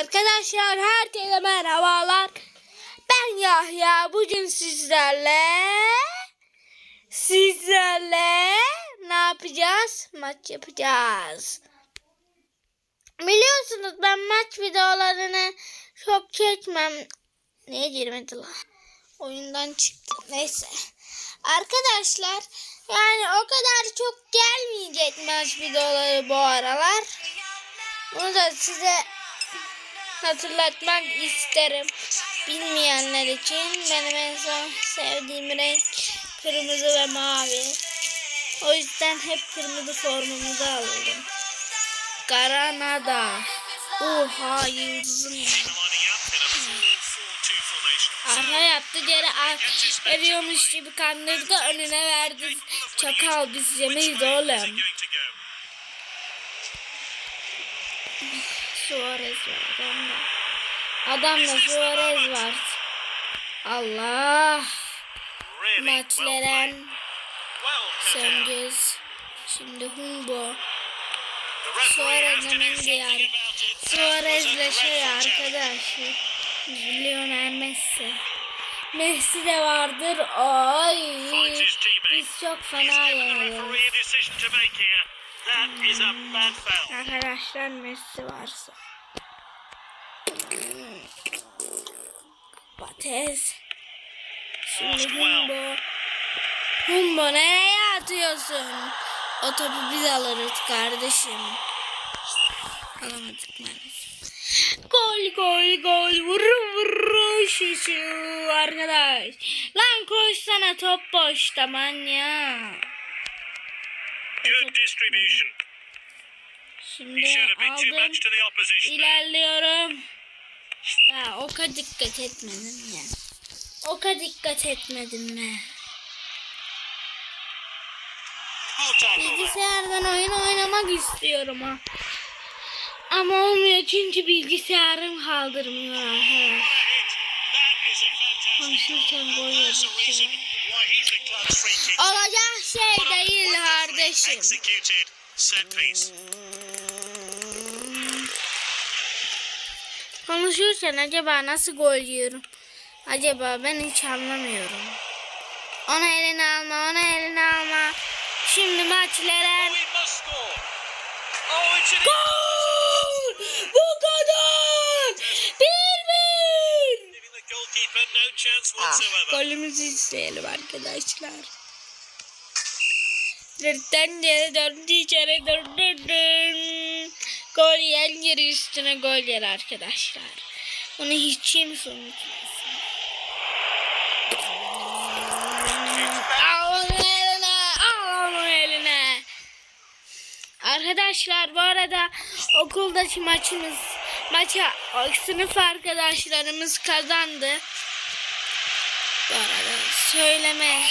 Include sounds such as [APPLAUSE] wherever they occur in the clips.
Arkadaşlar herkese merhabalar. Ben Yahya. Bugün sizlerle sizlerle ne yapacağız? Maç yapacağız. Biliyorsunuz ben maç videolarını çok çekmem. Niye girmedi lan? Oyundan çıktı. Neyse. Arkadaşlar yani o kadar çok gelmeyecek maç videoları bu aralar. Bunu da size hatırlatmak isterim. Bilmeyenler için benim en son sevdiğim renk kırmızı ve mavi. O yüzden hep kırmızı formumuzu alırım. Granada. Oha yıldızın. lining up in a 4-4-2 formation. Arha yaptı geri eriyormuş gibi kandırdı önüne verdi. Çakal biz yemeyiz oğlum. Suarez var adamda. Adamda Suarez var. Allah. Maçleren. Cengiz. Şimdi Humbo. Suarez'le a Suarez'le şey arkadaş. Lionel Messi. Messi de vardır. Ay. Biz çok fena yeniliyoruz. Arkadaşlar Messi varsa. Bates. Şimdi. Humbo. Humbo nereye atıyorsun? O topu biz alırız kardeşim. Alamadık maalesef. Gol gol gol vuru vuru şişu arkadaş. Lan koşsana top boşta manyak. Good distribution. Şimdi aldım. İlerliyorum. Ya o kadar dikkat etmedim ya. O kadar dikkat etmedim ya. Bilgisayardan oyun oynamak istiyorum ha. Ama olmuyor çünkü bilgisayarım kaldırmıyor Konuşurken gol Olacak şey değil kardeşim. Konuşurken acaba nasıl gol yiyorum? Acaba ben hiç anlamıyorum. Ona eline alma, ona eline alma. Şimdi it's an Gol! Bu kadar! Bir bir! giving the goalkeeper no chance Ah, golümüzü isteyelim arkadaşlar. Dörtten yere dördü içeri dördürdüm. Gol yer yeri üstüne gol yer arkadaşlar. Bunu hiç kimse unutmasın. Eline, al eline. Arkadaşlar bu arada okuldaki maçımız maça sınıf arkadaşlarımız kazandı. Arada söyleme.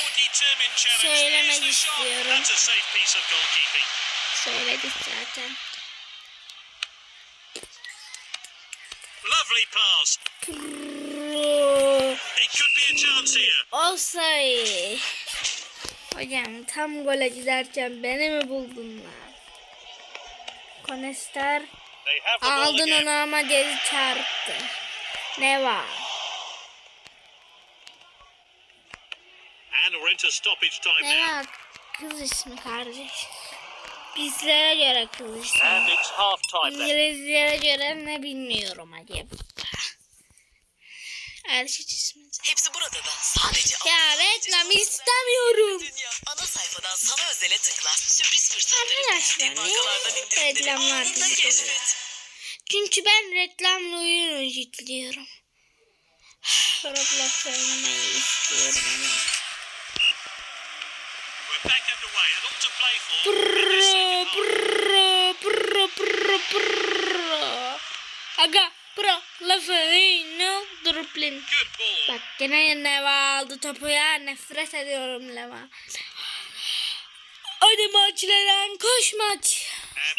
Söylemek istiyorum. Söyledik zaten. Lovely pass. It could be a chance here. Olsay. Hocam tam gole giderken beni mi buldun lan? Ball aldın onu ama geri çarptı. Ne var? Ne now. var? Kız ismi kardeş. Bizlere göre kız ismi. And it's half time then. İngilizlere göre ne bilmiyorum acaba. Erkek ismi. Hepsi burada da sadece Ya reklam istemiyorum. Dünya ana sayfadan sana özele tıkla. Sürpriz fırsatları Arkadaşlar, niye reklamlar keşfet. Çünkü ben reklamlı oyun yüklüyorum. [SIGHS] Roblox oynamayı istiyorum. Aga, pro, lafı, no, Duruplin. Bak gene Neva aldı topu ya. Nefret ediyorum Leva. Hadi maçların koş maç.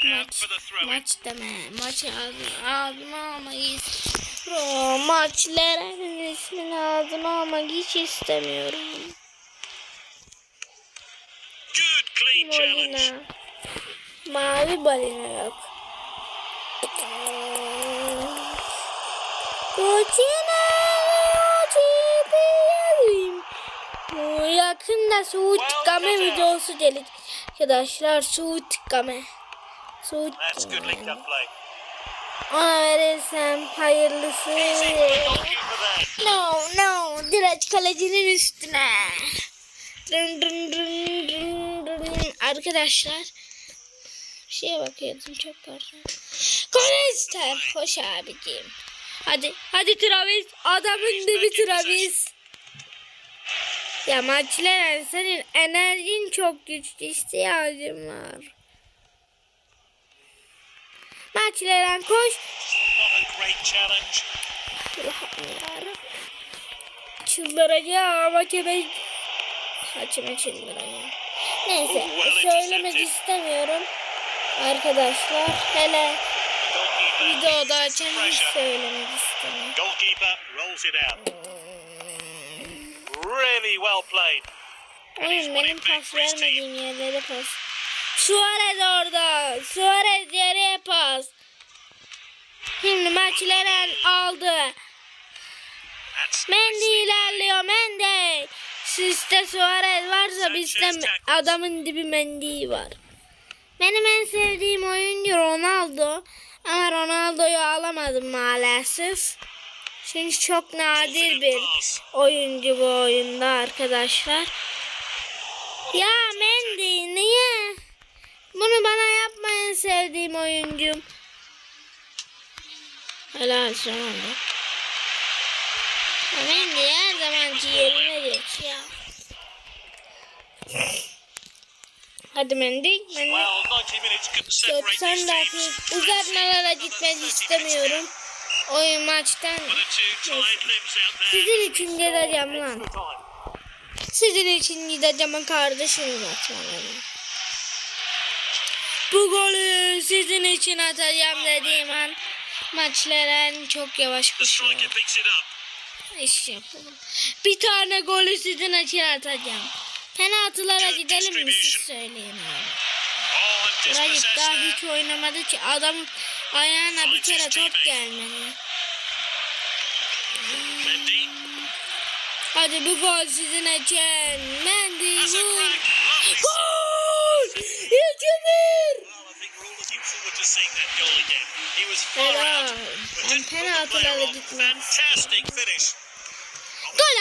Maç, maç deme. Maç ağzıma, almak istiyorum. Maçların ismini ağzıma almak hiç istemiyorum. Good clean challenge. Mavi balina yok. İçine çipiyelim. Yakında Suud Game videosu gelecek. Arkadaşlar Game. linked up play. Ona verirsem hayırlısı. No no direkt kalecinin üstüne. Dın dın dın dın dın. Arkadaşlar bir şeye bakıyordum çok pardon. Konester hoş abicim. Hadi hadi Travis adamın dibi Travis. Ya maçlar senin enerjin çok güçlü ihtiyacın var. Maçlara koş. Çıldıracağım hakeme. Hakeme çıldıracağım. Neyse söylemek istemiyorum. Arkadaşlar hele. Videoda Pressure. söylemek istemiyorum. Goalkeeper rolls it out. Really well played. Benim pas vermediğim yerlere pas. Suarez orada. Suarez yere pas. Şimdi maçların aldı. That's Mendy ilerliyor Mendy. Sizde Suarez varsa bizde adamın dibi Mendy var. Benim en sevdiğim oyuncu Ronaldo. Ama Ronaldo'yu alamadım maalesef. Çünkü çok nadir bir oyuncu bu oyunda arkadaşlar. Ya Mendy niye? Bunu bana yapmayın sevdiğim oyuncum. Helal. Ya Mendy her zamanki yerine geç ya. Hadi Mendy. Mendy. well, 90 minutes couldn't separate 90 these dakika uzatmalara gitmek istemiyorum. Oyun maçtan. Sizin için gideceğim lan. Sizin için gideceğim kardeşim uzatmalara. Bu golü sizin için atacağım dediğim an maçların çok yavaş koşuyor. İş yapalım. Bir tane golü sizin için atacağım. Penaltılara gidelim mi siz söyleyin abi. Dispossessed daha hiç oynamadı ki adam ayağına bir kere top gelmedi. Hadi bu gol sizin için. Mendy vur. Gol! 2-1! Well, I think we're all looking forward to seeing that goal again. He was far Helal. Ben penaltılara gitmem.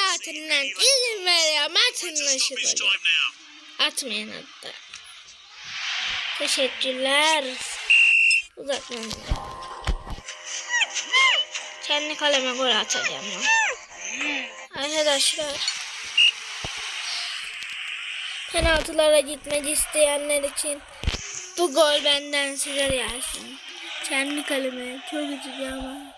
Lan. İzin veriyorum. Atın To lan şu stop his golü. time now. Atmayın hatta. Teşekkürler. Uzatmayın. Kendi kaleme gol atacağım lan. Arkadaşlar. Penaltılara gitmek isteyenler için bu gol benden size gelsin. Kendi kaleme çok üzücü ama.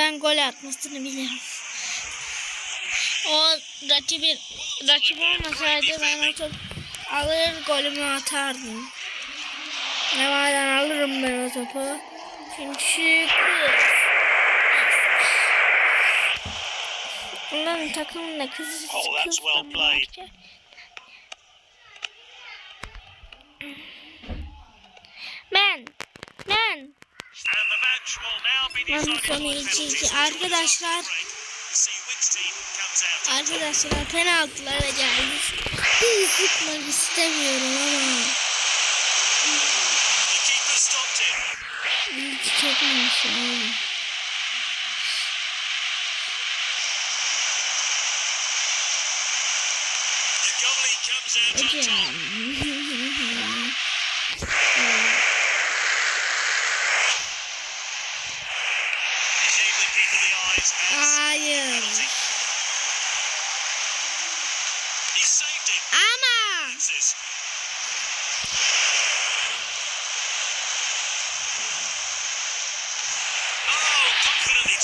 Ben gol atmasını bilirim. O rakibi rakip olmasaydı ben o top alır golümü atardım. Neva'dan alırım ben o topu. Çünkü. Onların takımında kız, Oh, that's kız well mı played. var ki? Ben, ben And the match will now be Ben. Arkadaşlar. Arkadaşlar penaltılara geldik. Hiç sıkmak istemiyorum ama him. hiç çekmemişim.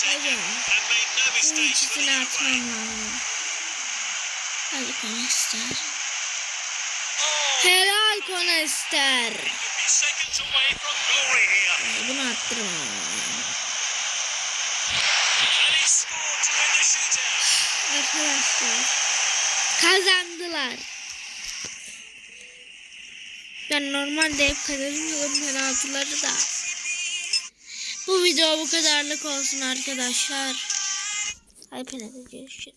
No bunun way. atmam lazım. Hadi Konester. Helal Konester. Bunu attırmam. Arkadaşlar kazandılar. Ben normalde hep kazanıyorum penaltıları da. Bu video bu kadarlık olsun arkadaşlar. Hepinize görüşürüz.